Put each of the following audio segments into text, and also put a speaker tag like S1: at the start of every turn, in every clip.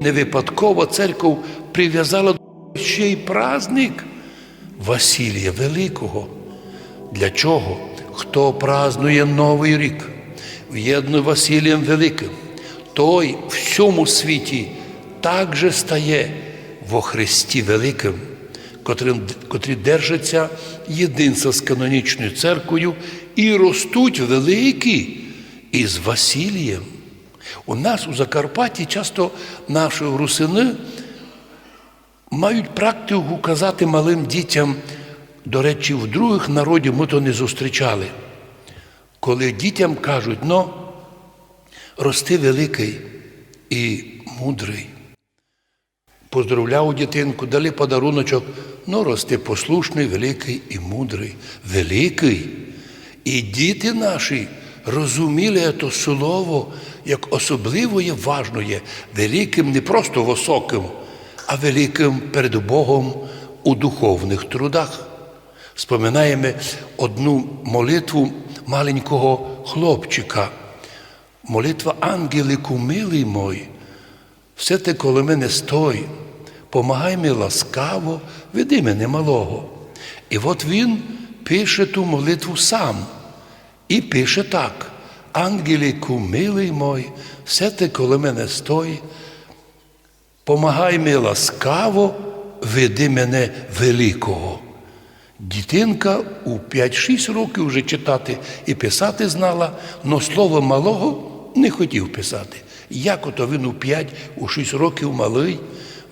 S1: Не випадково церков прив'язала ще й праздник Василія Великого. Для чого? Хто празнує Новий рік, в'єднує Василієм Великим, той в всьому світі також стає во Христі Великим, котрі держаться єдинства з канонічною церквою і ростуть великі із Василієм. У нас у Закарпатті часто наші русини мають практику казати малим дітям, до речі, в других народів ми то не зустрічали. Коли дітям кажуть, ну, рости великий і мудрий. Поздравляв дитинку, дали подаруночок, ну рости послушний, великий і мудрий, великий. І діти наші розуміли це слово як особливо важне, великим не просто високим, а великим перед Богом у духовних трудах. Споминаємо одну молитву маленького хлопчика. Молитва ангелику, милий мой, все ти коло мене стой, помагай мені ласкаво, веди мене малого. І от він пише ту молитву сам. І пише так: Ангеліку, милий мой, все ти коло мене стой, помагай мені ласкаво, веди мене великого. Дітинка у 5-6 років вже читати і писати знала, але слово малого не хотів писати. Як ото він у 5, у 6 років малий,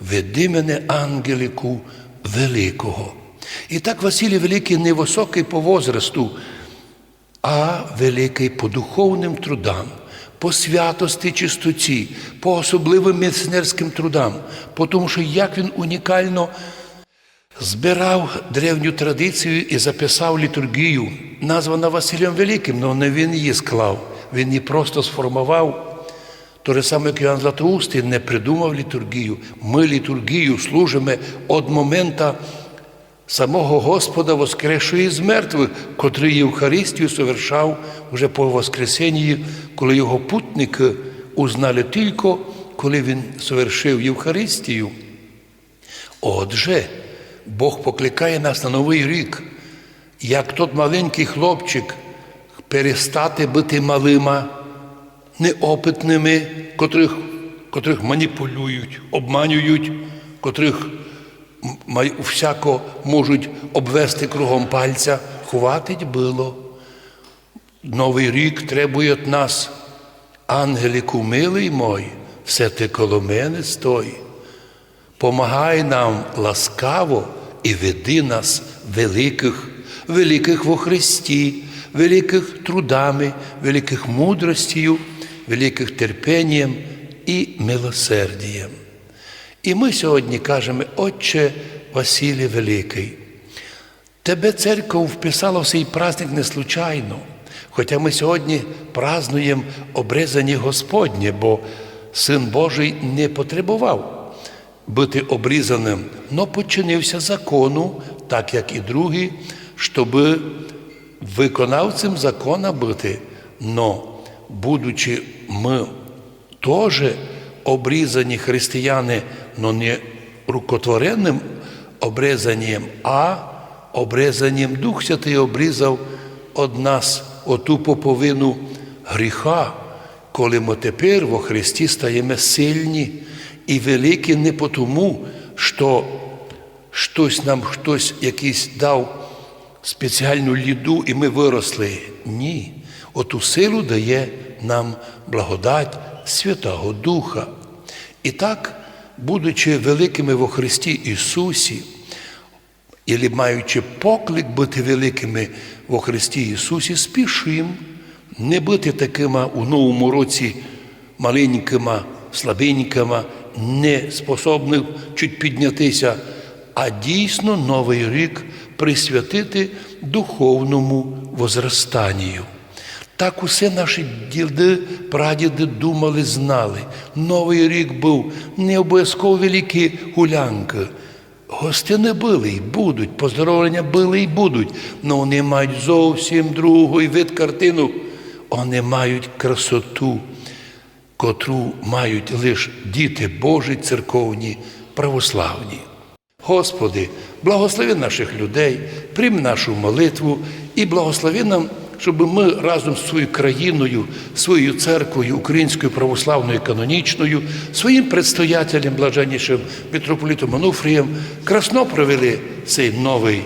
S1: веди мене, ангелику великого. І так Василій Великий не високий по возрасту, а великий по духовним трудам, по святості чистоті, по особливим міцнерським трудам, по тому, що як він унікально збирав древню традицію і записав літургію, названа Василем Великим, але не він її склав, він її просто сформував. То саме, як Іоанн Златоустий не придумав літургію. Ми літургію служимо від моменту самого Господа воскресшої з мертвих, котрий Євхаристію совершав уже по Воскресенні, коли його путники узнали тільки, коли він совершив Євхаристію. Отже, Бог покликає нас на новий рік, як тот маленький хлопчик, перестати бути малима, неопитними, котрих, котрих маніпулюють, обманюють, котрих всяко можуть обвести кругом пальця, хватить було. Новий рік требує від нас, ангелику, милий мой, все ти коло мене стой. Помагай нам ласкаво і веди нас великих, великих во Христі, великих трудами, великих мудростю, великих терпінням і милосердієм. І ми сьогодні кажемо, Отче Василій Великий, тебе церква вписала в цей праздник не случайно, хоча ми сьогодні празнуємо обрезані Господнє, бо Син Божий не потребував бути обрізаним, но починився закону, так як і другі, щоб виконавцем закона бути. Но, будучи ми теж обрізані християни, но не рукотворенним обрезанням, а обрезанням Дух Святий обрізав од нас оту поповину гріха, коли ми тепер во Христі стаємо сильні і великі не тому, що щось нам хтось якийсь дав спеціальну ліду, і ми виросли. Ні. Оту силу дає нам благодать Святого Духа. І так, будучи великими во Христі Ісусі, і маючи поклик бути великими во Христі Ісусі, спішим не бути такими у новому році маленькими, слабенькими, не способних чуть піднятися, а дійсно новий рік присвятити духовному возрастанню. Так усе наші діди, прадіди думали, знали. Новий рік був не обов'язково великі гулянки. Гостини були і будуть, поздоровлення були і будуть, але вони мають зовсім другий вид картину. Вони мають красоту. котру мають лише діти Божі церковні, православні. Господи, благослови наших людей, прийми нашу молитву і благослови нам, щоб ми разом з своєю країною, своєю церквою, українською православною канонічною, своїм предстоятелем, блаженнішим митрополітом Онуфрієм, красно провели цей новий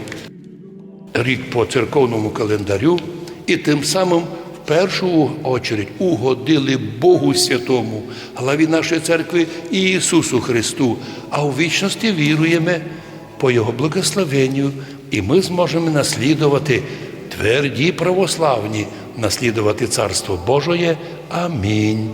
S1: рік по церковному календарю і тим самим першу очередь угодили Богу Святому, главі нашої церкви і Ісусу Христу, а у вічності віруємо по Його благословенню, і ми зможемо наслідувати тверді православні, наслідувати Царство Божоє. Амінь.